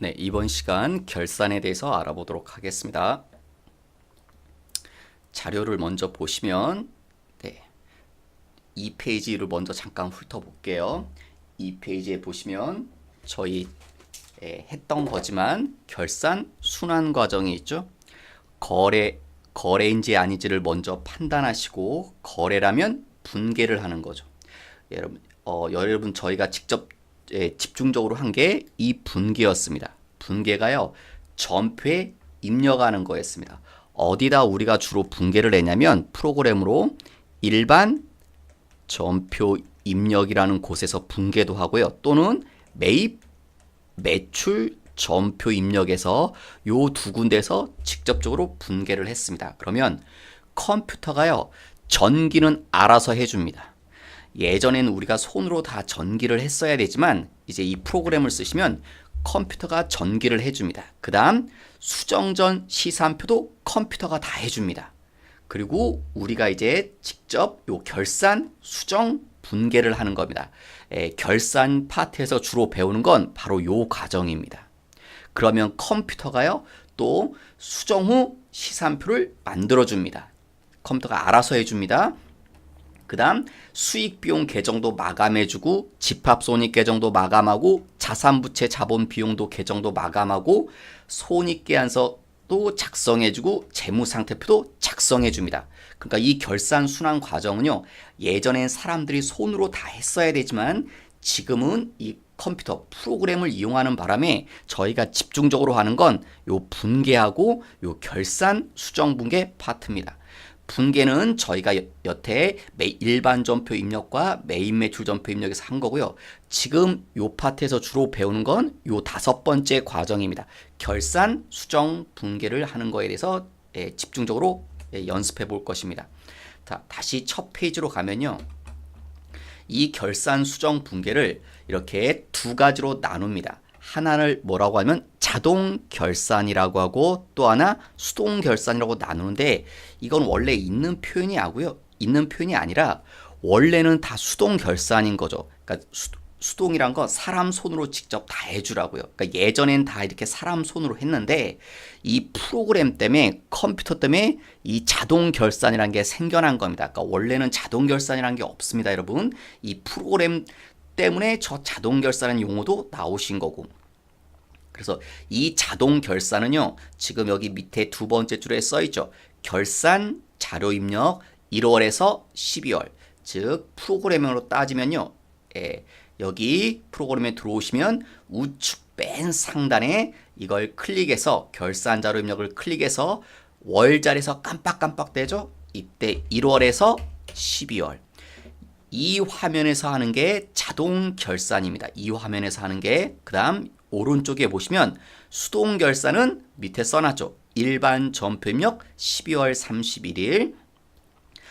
네, 이번 시간 결산에 대해서 알아보도록 하겠습니다. 자료를 먼저 보시면 네, 이 페이지를 먼저 잠깐 훑어볼게요. 이 페이지에 보시면 저희 예, 했던 거지만 결산 순환 과정이 있죠. 거래 거래인지 아닌지를 먼저 판단하시고 거래라면 분개를 하는 거죠. 여러분 어, 여러분 저희가 직접 예, 집중적으로 한 게 이 분개였습니다. 분개가요 전표에 입력하는 거였습니다. 어디다 우리가 주로 분개를 했냐면 프로그램으로 일반 전표 입력이라는 곳에서 분개도 하고요. 또는 매입 매출 전표 입력에서 요 두 군데서 직접적으로 분개를 했습니다. 그러면 컴퓨터가요 전기는 알아서 해줍니다. 예전에는 우리가 손으로 다 전기를 했어야 되지만 이제 이 프로그램을 쓰시면 컴퓨터가 전기를 해줍니다. 그 다음 수정전 시산표도 컴퓨터가 다 해줍니다. 그리고 우리가 이제 직접 요 결산 수정 분개를 하는 겁니다. 에, 결산 파트에서 주로 배우는 건 바로 요 과정입니다. 그러면 컴퓨터가요 또 수정 후 시산표를 만들어 줍니다. 컴퓨터가 알아서 해줍니다. 그 다음 수익 비용 계정도 마감해주고 집합 손익 계정도 마감하고 자산부채 자본 비용도 계정도 마감하고 손익 계산서도 작성해주고 재무상태표도 작성해줍니다. 그러니까 이 결산 순환 과정은요 예전엔 사람들이 손으로 다 했어야 되지만 지금은 이 컴퓨터 프로그램을 이용하는 바람에 저희가 집중적으로 하는 건 요 분개하고 요 결산 수정 분개 파트입니다. 분개는 저희가 여태 일반 전표 입력과 메인 매출 전표 입력에서 한 거고요. 지금 요 파트에서 주로 배우는 건 요 다섯 번째 과정입니다. 결산, 수정, 분개를 하는 거에 대해서 예, 집중적으로 예, 연습해 볼 것입니다. 자, 다시 첫 페이지로 가면요. 이 결산, 수정, 분개를 이렇게 두 가지로 나눕니다. 하나를 뭐라고 하면 자동 결산이라고 하고 또 하나 수동 결산이라고 나누는데 이건 원래 있는 표현이 아고요. 있는 표현이 아니라 원래는 다 수동 결산인 거죠. 그러니까 수, 수동이란 건 사람 손으로 직접 다 해주라고요. 그러니까 예전엔 다 이렇게 사람 손으로 했는데 이 프로그램 때문에 컴퓨터 때문에 이 자동 결산이라는 게 생겨난 겁니다. 그러니까 원래는 자동 결산이라는 게 없습니다, 여러분. 이 프로그램 때문에 저 자동 결산은 용어도 나오신 거고. 그래서 이 자동 결산은요, 지금 여기 밑에 두 번째 줄에 써 있죠. 결산 자료 입력 1월에서 12월. 즉, 프로그램으로 따지면요, 예, 여기 프로그램에 들어오시면 우측 맨 상단에 이걸 클릭해서 결산 자료 입력을 클릭해서 월 자리에서 깜빡깜빡 되죠? 이때 1월에서 12월. 이 화면에서 하는 게 자동 결산입니다. 이 화면에서 하는 게, 그 다음 오른쪽에 보시면 수동 결산은 밑에 써놨죠. 일반 전표 입력 12월 31일.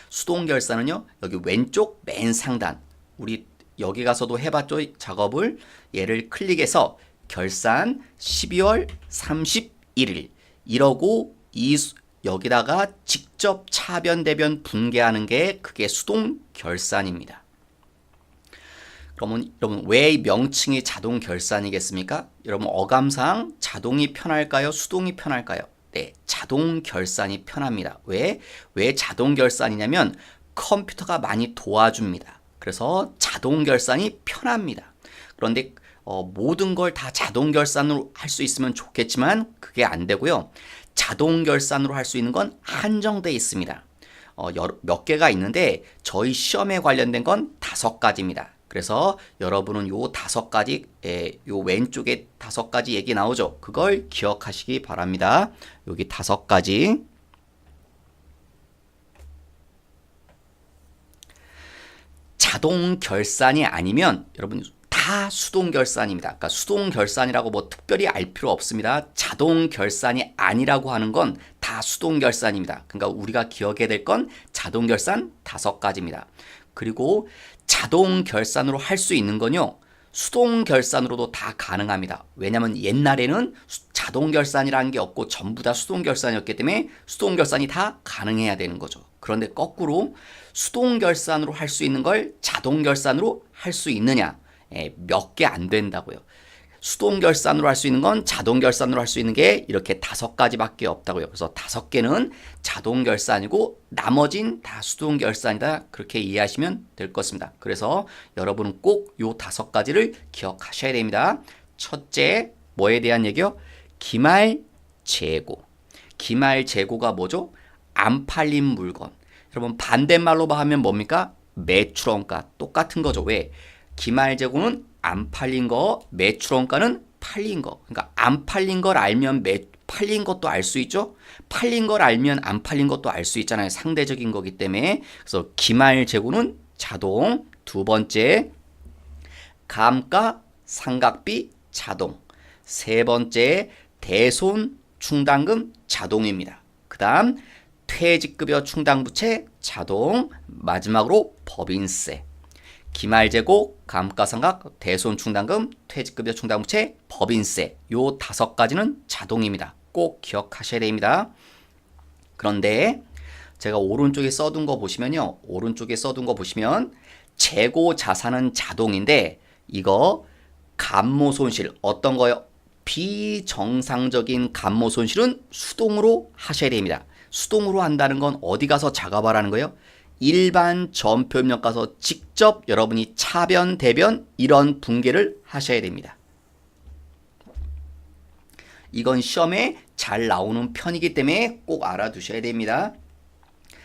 수동 결산은요, 여기 왼쪽 맨 상단. 우리 여기 가서도 해봤죠. 작업을. 얘를 클릭해서 결산 12월 31일. 이러고 이 여기다가 직접 차변 대변 분개하는 게 그게 수동 결산입니다. 그러면 여러분 왜 명칭이 자동 결산이겠습니까? 여러분 어감상 자동이 편할까요? 수동이 편할까요? 네, 자동 결산이 편합니다. 왜? 왜 자동 결산이냐면 컴퓨터가 많이 도와줍니다. 그래서 자동 결산이 편합니다. 그런데 어, 모든 걸 다 자동 결산으로 할 수 있으면 좋겠지만 그게 안 되고요. 자동 결산으로 할 수 있는 건 한정돼 있습니다. 어, 여러, 몇 개가 있는데 저희 시험에 관련된 건 다섯 가지입니다. 그래서 여러분은 요 다섯 가지, 에, 요 왼쪽에 다섯 가지 얘기 나오죠. 그걸 기억하시기 바랍니다. 여기 다섯 가지. 자동 결산이 아니면 여러분 다 수동 결산입니다. 그러니까 수동 결산이라고 뭐 특별히 알 필요 없습니다. 자동 결산이 아니라고 하는 건 다 수동 결산입니다. 그러니까 우리가 기억해야 될 건 자동 결산 다섯 가지입니다. 그리고 자동 결산으로 할 수 있는 건요. 수동 결산으로도 다 가능합니다. 왜냐하면 옛날에는 자동 결산이라는 게 없고 전부 다 수동 결산이었기 때문에 수동 결산이 다 가능해야 되는 거죠. 그런데 거꾸로 수동 결산으로 할 수 있는 걸 자동 결산으로 할 수 있느냐? 예, 몇개 안 된다고요. 수동 결산으로 할 수 있는 건 자동 결산으로 할 수 있는 게 이렇게 다섯 가지밖에 없다고요. 그래서 다섯 개는 자동 결산이고 나머진 다 수동 결산이다. 그렇게 이해하시면 될것 같습니다. 그래서 여러분은 꼭 요 다섯 가지를 기억하셔야 됩니다. 첫째, 뭐에 대한 얘기요? 기말 재고. 기말 재고가 뭐죠? 안 팔린 물건. 여러분 반대말로 하면 뭡니까? 매출원가 똑같은 거죠. 왜? 기말 재고는 안 팔린 거, 매출원가는 팔린 거. 그러니까 안 팔린 걸 알면 매 팔린 것도 알 수 있죠. 팔린 걸 알면 안 팔린 것도 알 수 있잖아요. 상대적인 거기 때문에. 그래서 기말 재고는 자동. 두 번째 감가 상각비 자동. 세 번째 대손 충당금 자동입니다. 그다음 퇴직급여 충당부채 자동. 마지막으로 법인세. 기말재고, 감가상각, 대손충당금, 퇴직급여 충당부채, 법인세 요 다섯 가지는 자동입니다. 꼭 기억하셔야 됩니다. 그런데 제가 오른쪽에 써둔 거 보시면요. 오른쪽에 써둔 거 보시면 재고 자산은 자동인데 이거 감모 손실 어떤 거요? 비정상적인 감모 손실은 수동으로 하셔야 됩니다. 수동으로 한다는 건 어디 가서 작업하라는 거예요? 일반 전표 입력 가서 직접 여러분이 차변, 대변 이런 분계를 하셔야 됩니다. 이건 시험에 잘 나오는 편이기 때문에 꼭 알아두셔야 됩니다.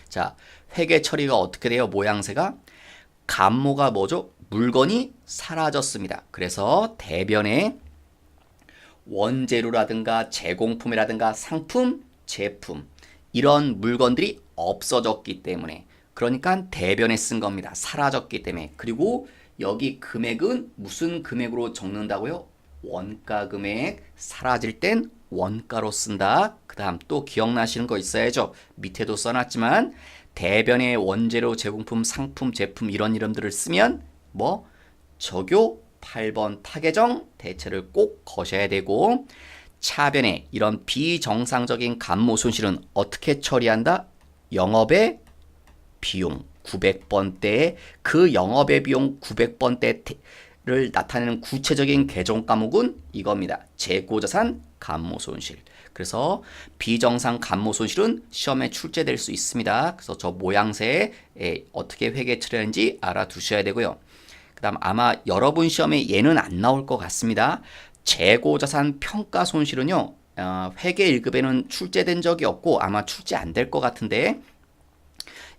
자, 회계 처리가 어떻게 돼요? 모양새가 감모가 뭐죠? 물건이 사라졌습니다. 그래서 대변에 원재료라든가 제공품이라든가 상품, 제품 이런 물건들이 없어졌기 때문에 그러니까 대변에 쓴 겁니다. 사라졌기 때문에. 그리고 여기 금액은 무슨 금액으로 적는다고요? 원가 금액 사라질 땐 원가로 쓴다. 그 다음 또 기억나시는 거 있어야죠. 밑에도 써놨지만 대변의 원재료, 제공품, 상품, 제품 이런 이름들을 쓰면 뭐 적요 8번 타계정 대체를 꼭 거셔야 되고 차변에 이런 비정상적인 감모 손실은 어떻게 처리한다? 영업의 비용 900번대에 그 영업의 비용 900번대를 나타내는 구체적인 계정 과목은 이겁니다. 재고자산 감모 손실. 그래서 비정상 감모 손실은 시험에 출제될 수 있습니다. 그래서 저 모양새에 어떻게 회계 처리하는지 알아두셔야 되고요. 그다음 아마 여러분 시험에 얘는 안 나올 것 같습니다. 재고자산 평가 손실은요. 어, 회계 1급에는 출제된 적이 없고 아마 출제 안 될 것 같은데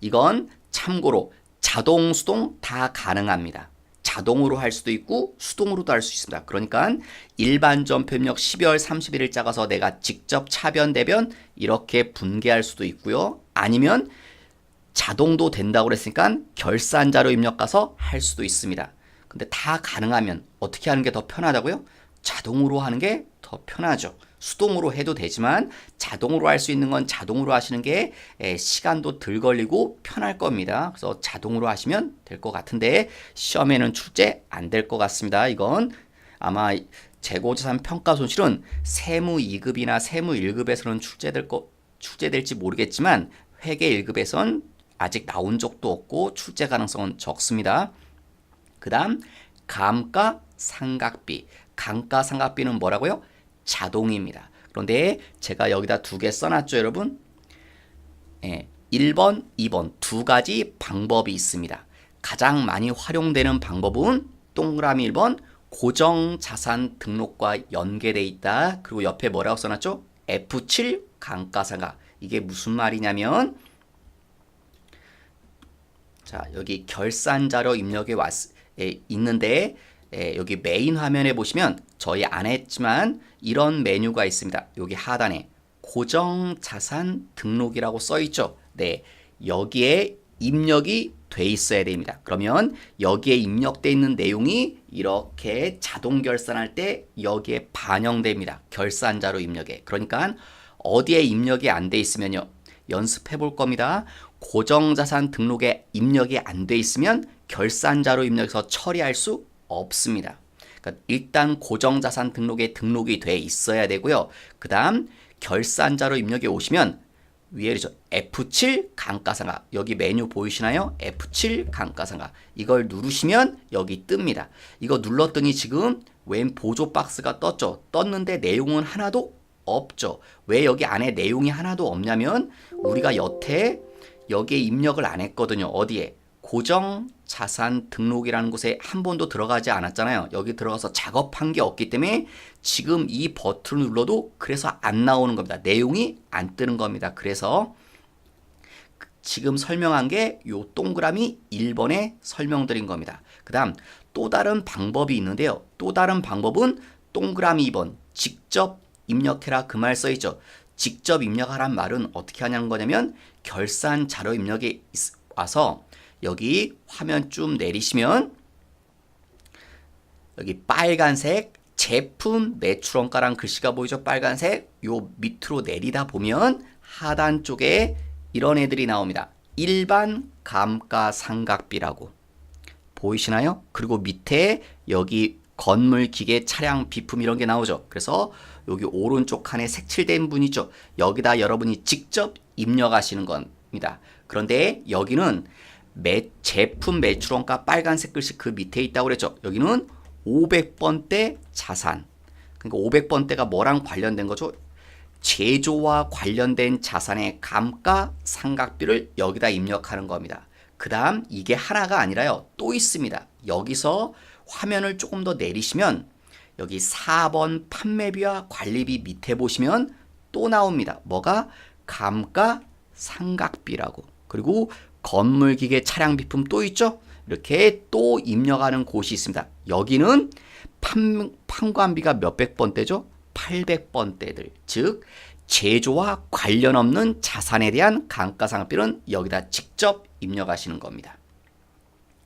이건 참고로 자동, 수동 다 가능합니다. 자동으로 할 수도 있고 수동으로도 할 수 있습니다. 그러니까 일반 전표입력 12월 31일 작아서 내가 직접 차변 대변 이렇게 분개할 수도 있고요. 아니면 자동도 된다고 그랬으니까 결산 자료 입력 가서 할 수도 있습니다. 근데 다 가능하면 어떻게 하는 게 더 편하다고요? 자동으로 하는 게 더 편하죠. 수동으로 해도 되지만 자동으로 할 수 있는 건 자동으로 하시는 게 시간도 덜 걸리고 편할 겁니다. 그래서 자동으로 하시면 될 것 같은데 시험에는 출제 안 될 것 같습니다. 이건 아마 재고자산 평가 손실은 세무 2급이나 세무 1급에서는 출제될 거 출제될지 모르겠지만 회계 1급에선 아직 나온 적도 없고 출제 가능성은 적습니다. 그다음 감가 상각비. 감가 상각비는 뭐라고요? 자동입니다. 그런데 제가 여기다 두 개 써놨죠, 여러분? 예, 1번, 2번 두 가지 방법이 있습니다. 가장 많이 활용되는 방법은 동그라미 1번 고정 자산 등록과 연계돼 있다. 그리고 옆에 뭐라고 써놨죠? F7 감가상각. 이게 무슨 말이냐면 자 여기 결산 자료 입력에 왔 예, 있는데 예, 여기 메인 화면에 보시면 저희 안 했지만 이런 메뉴가 있습니다. 여기 하단에 고정 자산 등록이라고 써 있죠. 네. 여기에 입력이 돼 있어야 됩니다. 그러면 여기에 입력돼 있는 내용이 이렇게 자동 결산할 때 여기에 반영됩니다. 결산자로 입력에. 그러니까 어디에 입력이 안 돼 있으면요. 연습해 볼 겁니다. 고정자산 등록에 입력이 안 돼 있으면 결산자로 입력해서 처리할 수 없습니다. 그러니까 일단 고정자산 등록에 등록이 돼 있어야 되고요. 그 다음 결산자로 입력해 오시면 위에 죠 F7 감가상각 여기 메뉴 보이시나요? F7 감가상각 이걸 누르시면 여기 뜹니다. 이거 눌렀더니 지금 웬 보조 박스가 떴죠. 떴는데 내용은 하나도 없죠. 왜 여기 안에 내용이 하나도 없냐면 우리가 여태 여기에 입력을 안 했거든요. 어디에? 고정 자산 등록이라는 곳에 한 번도 들어가지 않았잖아요. 여기 들어가서 작업한 게 없기 때문에 지금 이 버튼을 눌러도 그래서 안 나오는 겁니다. 내용이 안 뜨는 겁니다. 그래서 지금 설명한 게 요 동그라미 1번에 설명드린 겁니다. 그 다음 또 다른 방법이 있는데요. 또 다른 방법은 동그라미 2번 직접 입력해라 그 말 써있죠. 직접 입력하란 말은 어떻게 하냐는 거냐면 결산 자료 입력에 있- 와서 여기 화면 좀 내리시면 여기 빨간색 제품 매출원가란 글씨가 보이죠? 빨간색 요 밑으로 내리다 보면 하단 쪽에 이런 애들이 나옵니다. 일반 감가상각비라고 보이시나요? 그리고 밑에 여기 건물, 기계, 차량, 비품 이런 게 나오죠. 그래서 여기 오른쪽 칸에 색칠된 분 있죠. 여기다 여러분이 직접 입력하시는 겁니다. 그런데 여기는 매, 제품 매출원가 빨간색 글씨 그 밑에 있다고 그랬죠. 여기는 500번대 자산. 그러니까 500번대가 뭐랑 관련된 거죠? 제조와 관련된 자산의 감가 상각비를 여기다 입력하는 겁니다. 그 다음 이게 하나가 아니라요. 또 있습니다. 여기서 화면을 조금 더 내리시면 여기 4번 판매비와 관리비 밑에 보시면 또 나옵니다. 뭐가? 감가 상각비라고. 그리고 건물 기계 차량 비품 또 있죠? 이렇게 또 입력하는 곳이 있습니다. 여기는 판, 판관비가 몇백 번대죠? 800번대들. 즉, 제조와 관련 없는 자산에 대한 감가상각비는 여기다 직접 입력하시는 겁니다.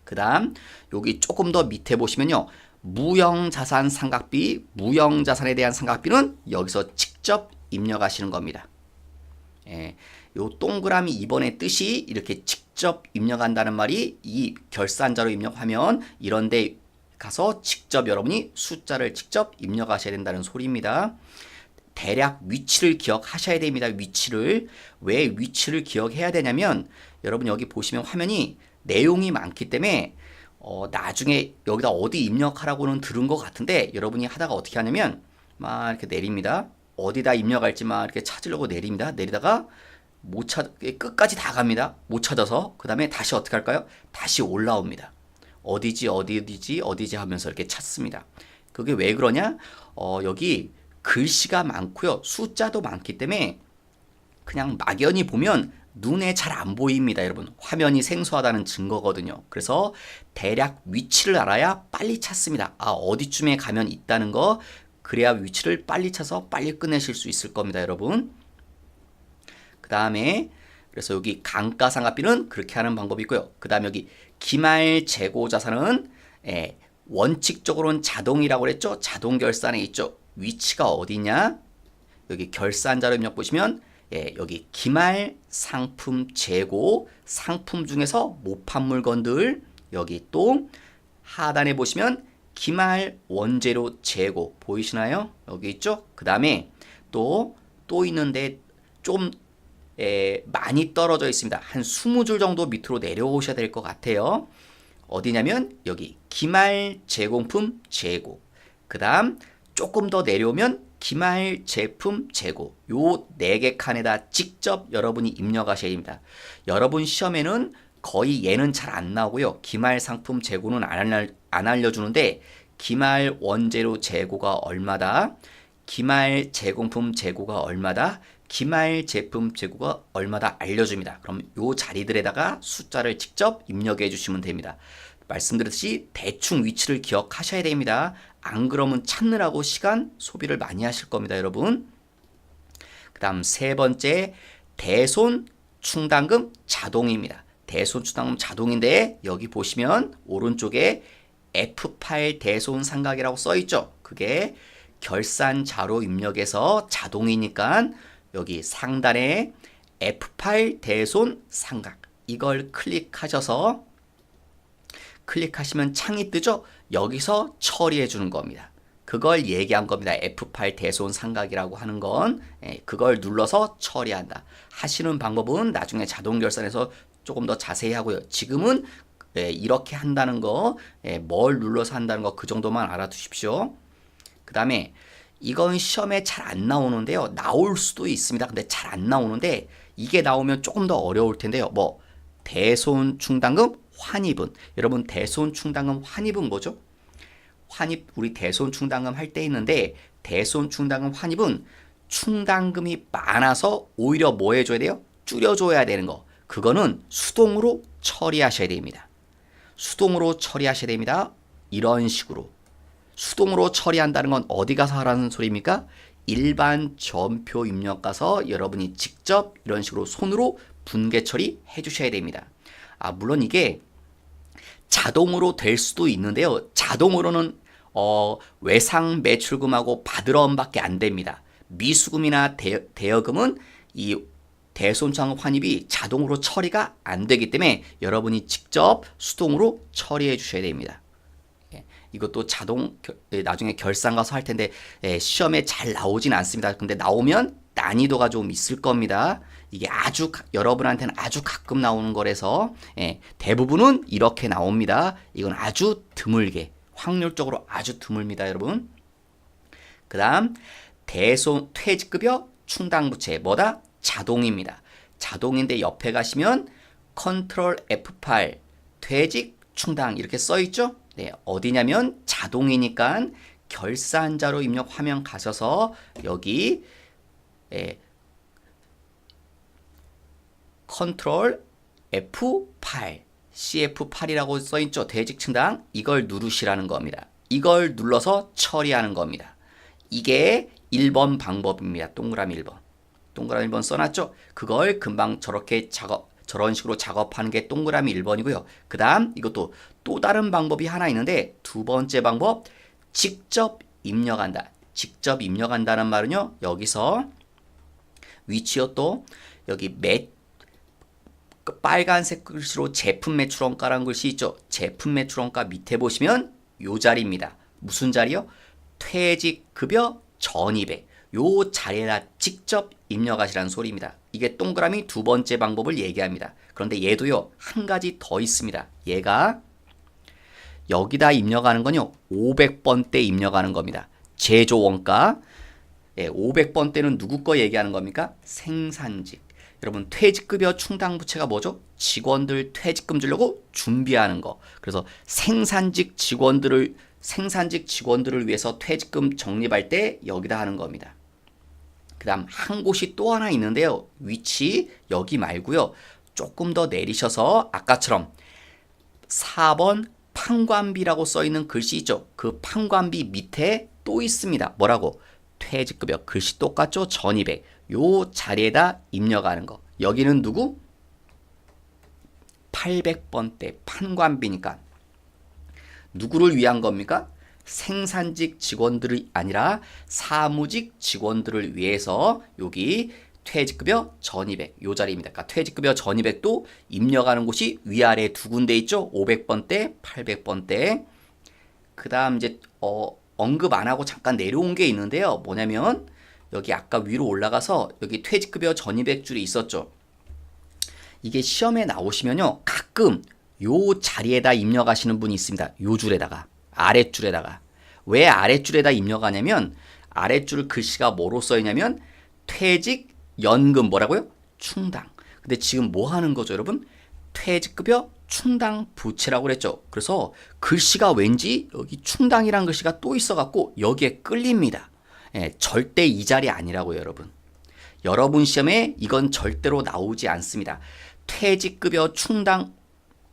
그 다음, 여기 조금 더 밑에 보시면요. 무형자산 상각비, 무형자산에 대한 상각비는 여기서 직접 입력하시는 겁니다. 예, 요 동그라미 2번의 뜻이 이렇게 직접 입력한다는 말이 이 결산자로 입력하면 이런데 가서 직접 여러분이 숫자를 직접 입력하셔야 된다는 소리입니다. 대략 위치를 기억하셔야 됩니다. 위치를 왜 위치를 기억해야 되냐면 여러분 여기 보시면 화면이 내용이 많기 때문에 어, 나중에 여기다 어디 입력하라고는 들은 것 같은데 여러분이 하다가 어떻게 하냐면 막 이렇게 내립니다. 어디다 입력할지 막 이렇게 찾으려고 내립니다. 내리다가 못 찾, 끝까지 다 갑니다. 못 찾아서 그 다음에 다시 어떻게 할까요? 다시 올라옵니다. 어디지 어디지 어디지 하면서 이렇게 찾습니다. 그게 왜 그러냐? 어, 여기 글씨가 많고요. 숫자도 많기 때문에 그냥 막연히 보면 눈에 잘 안 보입니다, 여러분. 화면이 생소하다는 증거거든요. 그래서 대략 위치를 알아야 빨리 찾습니다. 아, 어디쯤에 가면 있다는 거 그래야 위치를 빨리 찾아서 빨리 끝내실 수 있을 겁니다, 여러분. 그 다음에 그래서 여기 감가상각비는 그렇게 하는 방법이 있고요. 그 다음에 여기 기말 재고 자산은 예, 원칙적으로는 자동이라고 그랬죠. 자동 결산에 있죠. 위치가 어디냐? 여기 결산 자료 입력 보시면 예, 여기 기말 상품 재고 상품 중에서 못 판 물건들 여기 또 하단에 보시면 기말 원재료 재고 보이시나요? 여기 있죠? 그 다음에 또 또 있는데 좀 에, 많이 떨어져 있습니다. 한 20줄 정도 밑으로 내려오셔야 될 것 같아요. 어디냐면 여기 기말 제공품 재고. 그 다음 조금 더 내려오면 기말 제품 재고. 요 네 개 칸에다 직접 여러분이 입력하셔야 됩니다. 여러분 시험에는 거의 얘는 잘 안 나오고요. 기말 상품 재고는 안, 알려, 안 알려주는데 기말 원재료 재고가 얼마다? 기말 제공품 재고가 얼마다? 기말 제품 재고가 얼마다 알려줍니다. 그럼 요 자리들에다가 숫자를 직접 입력해 주시면 됩니다. 말씀드렸듯이 대충 위치를 기억하셔야 됩니다. 안 그러면 찾느라고 시간 소비를 많이 하실 겁니다, 여러분. 그 다음 세 번째, 대손 충당금 자동입니다. 대손 충당금 자동인데 여기 보시면 오른쪽에 F8 대손 상각이라고 써 있죠. 그게 결산 자료 입력에서 자동이니까 여기 상단에 F8 대손 상각 이걸 클릭하셔서 클릭하시면 창이 뜨죠? 여기서 처리해 주는 겁니다. 그걸 얘기한 겁니다. F8 대손 상각이라고 하는 건 예, 그걸 눌러서 처리한다. 하시는 방법은 나중에 자동 결산에서 조금 더 자세히 하고요. 지금은 예, 이렇게 한다는 거, 예, 뭘 눌러서 한다는 거 그 정도만 알아두십시오. 그 다음에 이건 시험에 잘 안 나오는데요. 나올 수도 있습니다. 근데 잘 안 나오는데 이게 나오면 조금 더 어려울 텐데요. 뭐 대손 충당금 환입은 여러분 대손 충당금 환입은 뭐죠? 환입 우리 대손 충당금 할 때 있는데 대손 충당금 환입은 충당금이 많아서 오히려 뭐 해줘야 돼요? 줄여줘야 되는 거. 그거는 수동으로 처리하셔야 됩니다. 수동으로 처리하셔야 됩니다. 이런 식으로. 수동으로 처리한다는 건 어디 가서 하라는 소리입니까? 일반 전표 입력 가서 여러분이 직접 이런 식으로 손으로 분계 처리 해 주셔야 됩니다. 아, 물론 이게 자동으로 될 수도 있는데요. 자동으로는 어, 외상 매출금하고 받으러밖에 안 됩니다. 미수금이나 대, 대여금은 이 대손상 환입이 자동으로 처리가 안 되기 때문에 여러분이 직접 수동으로 처리해 주셔야 됩니다. 예, 이것도 자동 결- 예, 나중에 결산 가서 할 텐데 예, 시험에 잘 나오진 않습니다. 근데 나오면 난이도가 좀 있을 겁니다. 이게 아주 가- 여러분한테는 아주 가끔 나오는 거라서 예, 대부분은 이렇게 나옵니다. 이건 아주 드물게 확률적으로 아주 드물입니다, 여러분. 그다음 대손 퇴직급여 충당부채 뭐다? 자동입니다. 자동인데 옆에 가시면 컨트롤 F8 퇴직 충당 이렇게 써 있죠? 네, 어디냐면 자동이니까 결산자로 입력 화면 가셔서 여기 예, 컨트롤 F8 CF8이라고 써 있죠. 퇴직 충당 이걸 누르시라는 겁니다. 이걸 눌러서 처리하는 겁니다. 이게 1번 방법입니다. 동그라미 1번. 동그라미 1번 써놨죠? 그걸 금방 저렇게 작업, 저런 식으로 작업하는 게 동그라미 1번이고요. 그 다음 이것도 또 다른 방법이 하나 있는데 두 번째 방법, 직접 입력한다. 직접 입력한다는 말은요, 여기서 위치요 또 여기 매그 빨간색 글씨로 제품 매출 원가라는 글씨 있죠. 제품 매출 원가 밑에 보시면 요 자리입니다. 무슨 자리요? 퇴직 급여 전입액. 요 자리에다 직접 입력하시라는 소리입니다. 이게 동그라미 두 번째 방법을 얘기합니다. 그런데 얘도요, 한 가지 더 있습니다. 얘가 여기다 입력하는 건요, 500번 때 입력하는 겁니다. 제조 원가. 예, 500번 때는 누구 거 얘기하는 겁니까? 생산직. 여러분 퇴직급여 충당부채가 뭐죠? 직원들 퇴직금 주려고 준비하는 거. 그래서 생산직 직원들을 생산직 직원들을 위해서 퇴직금 적립할 때 여기다 하는 겁니다. 그 다음 한 곳이 또 하나 있는데요. 위치 여기 말고요. 조금 더 내리셔서 아까처럼 4번 판관비라고 써 있는 글씨 있죠. 그 판관비 밑에 또 있습니다. 뭐라고? 퇴직급여 글씨 똑같죠? 전입액. 요 자리에다 입력하는 거. 여기는 누구? 800번대 판관비니까 누구를 위한 겁니까? 생산직 직원들이 아니라 사무직 직원들을 위해서 여기 퇴직급여 전입액 요 자리입니다. 그러니까 퇴직급여 전입액도 입력하는 곳이 위아래 두 군데 있죠. 500번대, 800번대. 그다음 이제 어, 언급 안 하고 잠깐 내려온 게 있는데요. 뭐냐면 여기 아까 위로 올라가서 여기 퇴직급여 전입액 줄이 있었죠. 이게 시험에 나오시면요. 가끔 요 자리에다 입력하시는 분이 있습니다. 요 줄에다가 아랫줄에다가 왜 아랫줄에다 입력하냐면 아랫줄 글씨가 뭐로 써 있냐면 퇴직 연금 뭐라고요? 충당. 근데 지금 뭐 하는 거죠, 여러분? 퇴직급여 충당 부채라고 그랬죠. 그래서 글씨가 왠지 여기 충당이란 글씨가 또 있어갖고 여기에 끌립니다. 예, 절대 이 자리 아니라고요, 여러분. 여러분 시험에 이건 절대로 나오지 않습니다. 퇴직급여 충당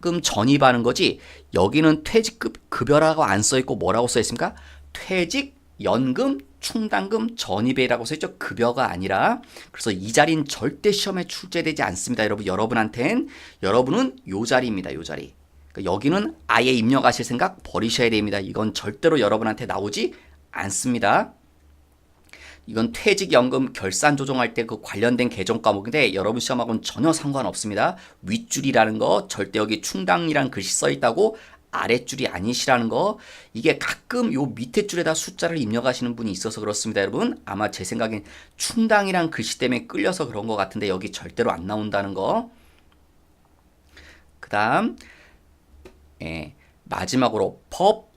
금 전입하는 거지 여기는 퇴직급 급여라고 안 써 있고 뭐라고 써 있습니까? 퇴직 연금 충당금 전입이라고 써 있죠. 급여가 아니라 그래서 이 자리는 절대 시험에 출제되지 않습니다. 여러분 여러분한텐 여러분은 요 자리입니다. 요 자리. 그러니까 여기는 아예 입력하실 생각 버리셔야 됩니다. 이건 절대로 여러분한테 나오지 않습니다. 이건 퇴직연금 결산 조정할 때 그 관련된 개정 과목인데 여러분 시험하고는 전혀 상관없습니다. 윗줄이라는 거 절대 여기 충당이란 글씨 써 있다고 아랫줄이 아니시라는 거 이게 가끔 요 밑에 줄에다 숫자를 입력하시는 분이 있어서 그렇습니다 여러분. 아마 제 생각엔 충당이란 글씨 때문에 끌려서 그런 것 같은데 여기 절대로 안 나온다는 거그 다음 예, 마지막으로 법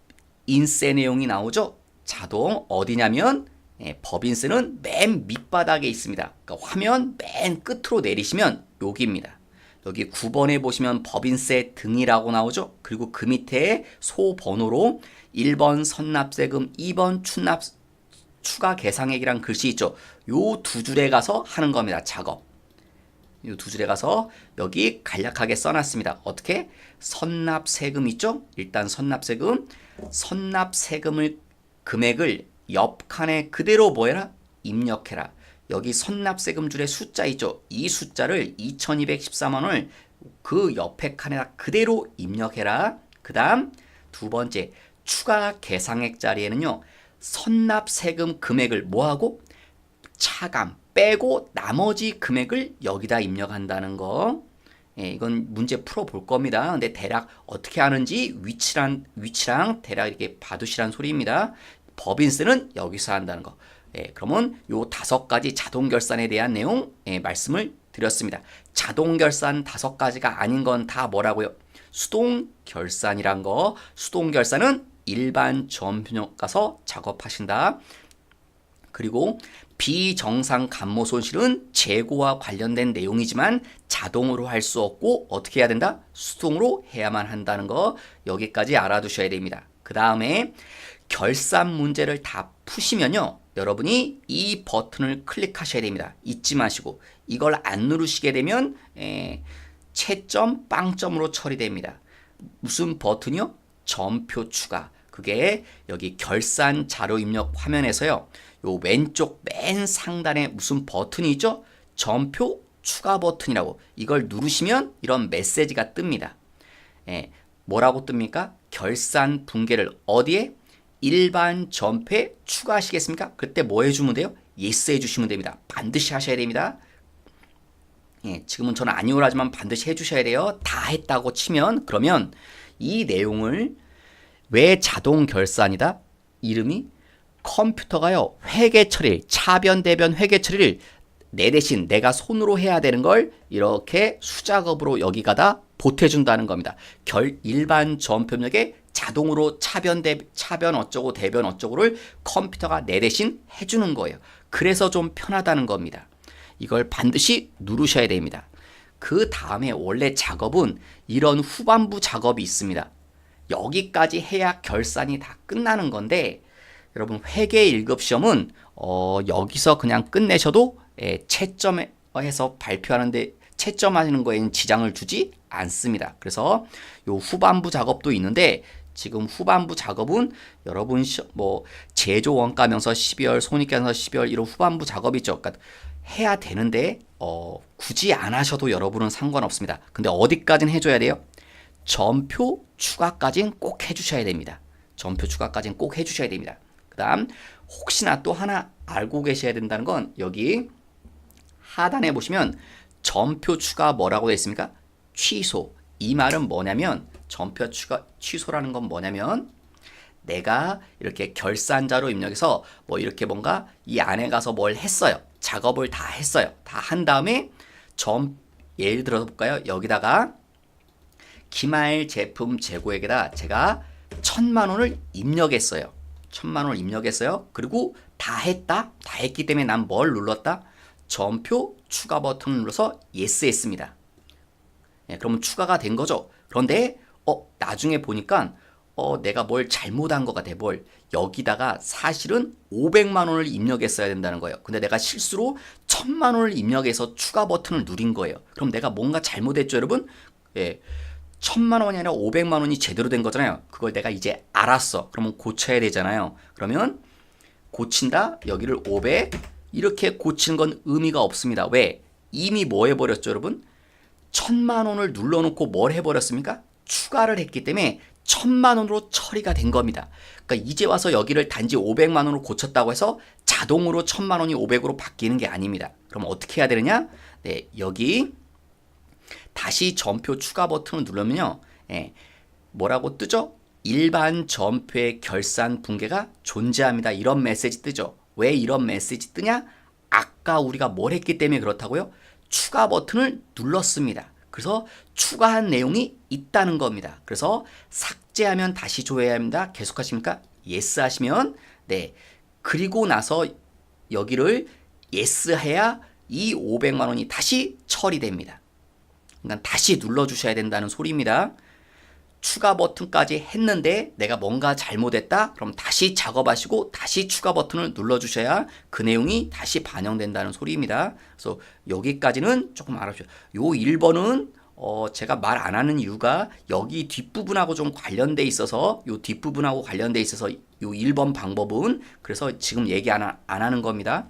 인세 내용이 나오죠? 자동 어디냐면 예, 법인세는 맨 밑바닥에 있습니다. 그러니까 화면 맨 끝으로 내리시면 여기입니다. 여기 9번에 보시면 법인세 등이라고 나오죠. 그리고 그 밑에 소 번호로 1번 선납세금, 2번 추납 추가 계상액이란 글씨 있죠. 요 두 줄에 가서 하는 겁니다. 작업. 요 두 줄에 가서 여기 간략하게 써놨습니다. 어떻게? 선납세금 있죠? 일단 선납세금, 선납세금을 금액을 옆 칸에 그대로 뭐해라? 입력해라. 여기 선납세금 줄에 숫자 있죠? 이 숫자를 2214만 원을 그 옆에 칸에다 그대로 입력해라. 그 다음 두 번째 추가 계상액 자리에는요. 선납세금 금액을 뭐하고? 차감 빼고 나머지 금액을 여기다 입력한다는 거. 예, 이건 문제 풀어 볼 겁니다. 근데 대략 어떻게 하는지 위치랑 위치랑 대략 이렇게 봐두시란 소리입니다. 법인세는 여기서 한다는 거. 예, 그러면 요 다섯 가지 자동 결산에 대한 내용 예, 말씀을 드렸습니다. 자동 결산 다섯 가지가 아닌 건 다 뭐라고요? 수동 결산이란 거. 수동 결산은 일반 점표역 가서 작업하신다. 그리고 비정상 감모 손실은 재고와 관련된 내용이지만 자동으로 할 수 없고 어떻게 해야 된다? 수동으로 해야만 한다는 거 여기까지 알아두셔야 됩니다. 그 다음에 결산 문제를 다 푸시면요. 여러분이 이 버튼을 클릭하셔야 됩니다. 잊지 마시고 이걸 안 누르시게 되면 에, 채점 빵점으로 처리됩니다. 무슨 버튼이요? 점표 추가. 그게 여기 결산 자료 입력 화면에서요. 요 왼쪽 맨 상단에 무슨 버튼이 있죠? 점표 추가 버튼이라고. 이걸 누르시면 이런 메시지가 뜹니다. 예, 뭐라고 뜹니까? 결산 붕괴를 어디에? 일반 점표에 추가하시겠습니까? 그때 뭐 해주면 돼요? 예스 해주시면 됩니다. 반드시 하셔야 됩니다. 예, 지금은 저는 아니오라 하지만 반드시 해주셔야 돼요. 다 했다고 치면 그러면 이 내용을 왜 자동 결산이다? 이름이 컴퓨터가요 회계 처리, 차변 대변 회계 처리를 내 대신 내가 손으로 해야 되는 걸 이렇게 수작업으로 여기가다 보태준다는 겁니다. 결 일반 점표력에 자동으로 차변 대 차변 어쩌고 대변 어쩌고를 컴퓨터가 내 대신 해주는 거예요. 그래서 좀 편하다는 겁니다. 이걸 반드시 누르셔야 됩니다. 그 다음에 원래 작업은 이런 후반부 작업이 있습니다. 여기까지 해야 결산이 다 끝나는 건데 여러분 회계 1급 시험은 어, 여기서 그냥 끝내셔도 예, 채점해서 발표하는데 채점하는 거에는 지장을 주지 않습니다. 그래서 요 후반부 작업도 있는데 지금 후반부 작업은 여러분 시, 뭐 제조 원가명서 12월, 손익계산서 12월 이런 후반부 작업이 있죠. 그러니까 해야 되는데 어, 굳이 안 하셔도 여러분은 상관없습니다. 근데 어디까지는 해줘야 돼요? 점표 추가까지는 꼭 해주셔야 됩니다. 점표 추가까지는 꼭 해주셔야 됩니다. 그 다음 혹시나 또 하나 알고 계셔야 된다는 건 여기 하단에 보시면 점표 추가 뭐라고 되어 있습니까? 취소. 이 말은 뭐냐면 점표 추가 취소라는 건 뭐냐면 내가 이렇게 결산자로 입력해서 뭐 이렇게 뭔가 이 안에 가서 뭘 했어요. 작업을 다 했어요. 다 한 다음에 점 예를 들어서 볼까요? 여기다가 기말 제품 재고액에다 제가 천만 원을 입력했어요. 천만 원을 입력했어요. 그리고 다 했다. 다 했기 때문에 난 뭘 눌렀다? 점표 추가 버튼을 눌러서 예스 했습니다. 예, 그러면 추가가 된 거죠. 그런데 어 나중에 보니까 어 내가 뭘 잘못한 것 같아. 뭘 여기다가 사실은 500만 원을 입력했어야 된다는 거예요. 근데 내가 실수로 1000만 원을 입력해서 추가 버튼을 누린 거예요. 그럼 내가 뭔가 잘못했죠, 여러분? 예. 천만 원이 아니라 500만 원이 제대로 된 거잖아요. 그걸 내가 이제 알았어. 그러면 고쳐야 되잖아요. 그러면 고친다. 여기를 500 이렇게 고치는 건 의미가 없습니다. 왜? 이미 뭐 해버렸죠, 여러분? 천만 원을 눌러놓고 뭘 해버렸습니까? 추가를 했기 때문에 천만 원으로 처리가 된 겁니다. 그러니까 이제 와서 여기를 단지 500만 원으로 고쳤다고 해서 자동으로 천만 원이 500으로 바뀌는 게 아닙니다. 그럼 어떻게 해야 되느냐? 네, 여기 다시 점표 추가 버튼을 누르면요. 예, 뭐라고 뜨죠? 일반 점표의 결산 붕괴가 존재합니다. 이런 메시지 뜨죠. 왜 이런 메시지 뜨냐? 아까 우리가 뭘 했기 때문에 그렇다고요? 추가 버튼을 눌렀습니다. 그래서 추가한 내용이 있다는 겁니다. 그래서 삭제하면 다시 줘야 합니다. 계속하십니까? 예스 하시면 네. 그리고 나서 여기를 yes 해야 이 500만 원이 다시 처리됩니다. 그러니까 다시 눌러 주셔야 된다는 소리입니다. 추가 버튼까지 했는데 내가 뭔가 잘못했다? 그럼 다시 작업하시고 다시 추가 버튼을 눌러 주셔야 그 내용이 다시 반영된다는 소리입니다. 그래서 여기까지는 조금 알아주세요. 요 1번은 어, 제가 말 안 하는 이유가 여기 뒷부분하고 좀 관련돼 있어서 요 뒷부분하고 관련돼 있어서 요 1번 방법은 그래서 지금 얘기 안, 하, 안 하는 겁니다.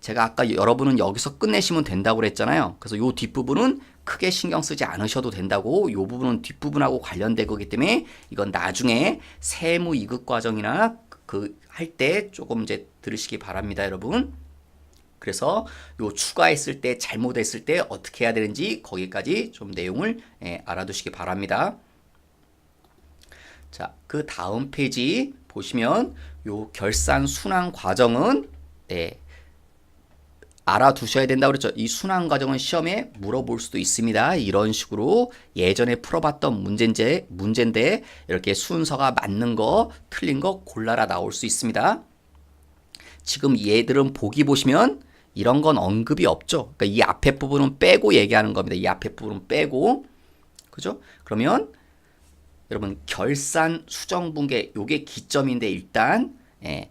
제가 아까 여러분은 여기서 끝내시면 된다고 그랬잖아요. 그래서 요 뒷부분은 크게 신경 쓰지 않으셔도 된다고 요 부분은 뒷부분하고 관련된 거기 때문에 이건 나중에 세무 이급 과정이나 그 할 때 조금 이제 들으시기 바랍니다, 여러분. 그래서 요 추가했을 때 잘못했을 때 어떻게 해야 되는지 거기까지 좀 내용을 예, 알아두시기 바랍니다. 자, 그 다음 페이지 보시면 요 결산 순환 과정은 네, 알아두셔야 된다고 그랬죠. 이 순환 과정은 시험에 물어볼 수도 있습니다. 이런 식으로 예전에 풀어봤던 문제인데, 문제인데 이렇게 순서가 맞는 거, 틀린 거 골라라 나올 수 있습니다. 지금 얘들은 보기 보시면 이런 건 언급이 없죠. 그러니까 이 앞에 부분은 빼고 얘기하는 겁니다. 이 앞에 부분은 빼고. 그죠? 그러면 여러분 결산 수정 분계 요게 기점인데 일단 예,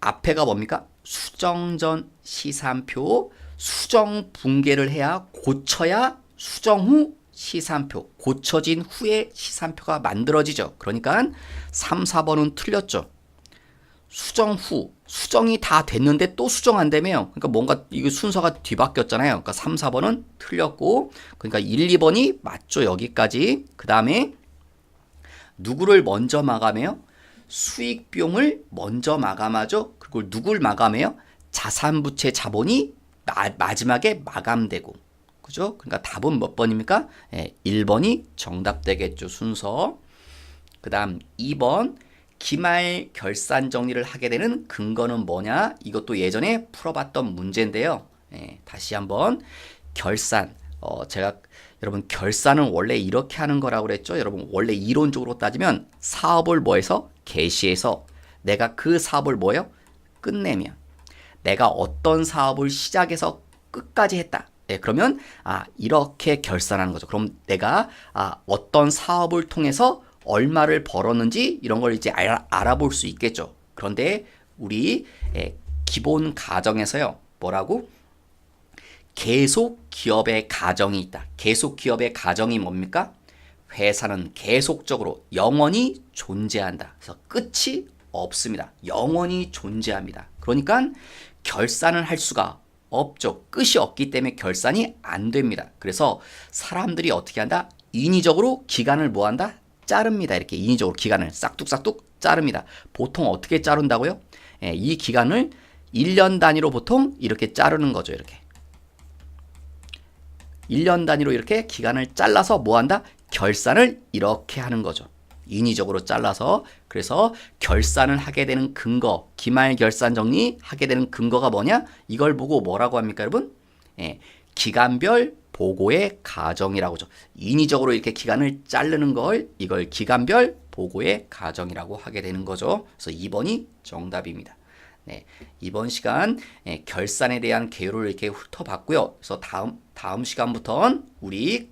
앞에가 뭡니까? 수정 전 시산표 수정 분계를 해야 고쳐야 수정 후 시산표 고쳐진 후에 시산표가 만들어지죠. 그러니까 3, 4번은 틀렸죠. 수정 후 수정이 다 됐는데 또 수정 안 되면 그러니까 뭔가 이거 순서가 뒤바뀌었잖아요. 그러니까 3, 4번은 틀렸고 그러니까 1, 2번이 맞죠. 여기까지. 그다음에 누구를 먼저 마감해요? 수익 비용을 먼저 마감하죠. 그리고 누굴 마감해요? 자산 부채 자본이 마, 마지막에 마감되고. 그죠? 그러니까 답은 몇 번입니까? 예, 1번이 정답 되겠죠. 순서. 그 다음 2번 기말 결산 정리를 하게 되는 근거는 뭐냐? 이것도 예전에 풀어봤던 문제인데요. 예, 다시 한번 결산. 어, 제가 여러분 결산은 원래 이렇게 하는 거라고 그랬죠. 여러분 원래 이론적으로 따지면 사업을 뭐해서 개시해서 내가 그 사업을 뭐요? 끝내면 내가 어떤 사업을 시작해서 끝까지 했다. 예, 그러면 아 이렇게 결산하는 거죠. 그럼 내가 아 어떤 사업을 통해서 얼마를 벌었는지 이런 걸 이제 알아, 알아볼 수 있겠죠. 그런데 우리 예, 기본 가정에서요. 뭐라고? 계속 기업의 가정이 있다. 계속 기업의 가정이 뭡니까? 회사는 계속적으로 영원히 존재한다. 그래서 끝이 없습니다. 영원히 존재합니다. 그러니까 결산을 할 수가 없죠. 끝이 없기 때문에 결산이 안 됩니다. 그래서 사람들이 어떻게 한다? 인위적으로 기간을 뭐 한다? 자릅니다. 이렇게 인위적으로 기간을 싹둑싹둑 자릅니다. 보통 어떻게 자른다고요? 예, 이 기간을 1년 단위로 보통 이렇게 자르는 거죠. 이렇게. 1년 단위로 이렇게 기간을 잘라서 뭐 한다? 결산을 이렇게 하는 거죠. 인위적으로 잘라서 그래서 결산을 하게 되는 근거, 기말 결산 정리 하게 되는 근거가 뭐냐? 이걸 보고 뭐라고 합니까, 여러분? 예, 기간별 보고의 가정이라고 하죠. 인위적으로 이렇게 기간을 자르는 걸 이걸 기간별 보고의 가정이라고 하게 되는 거죠. 그래서 2번이 정답입니다. 네, 이번 시간 예, 결산에 대한 개요를 이렇게 훑어봤고요. 그래서 다음 다음 시간부터는 우리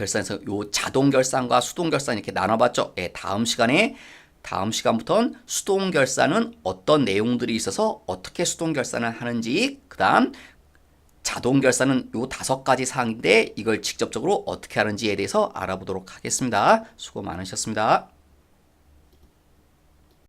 결산에서 요 자동 결산과 수동 결산 이렇게 나눠봤죠. 예, 다음 시간에 다음 시간부터는 수동 결산은 어떤 내용들이 있어서 어떻게 수동 결산을 하는지 그다음 자동 결산은 요 다섯 가지 사항인데 이걸 직접적으로 어떻게 하는지에 대해서 알아보도록 하겠습니다. 수고 많으셨습니다.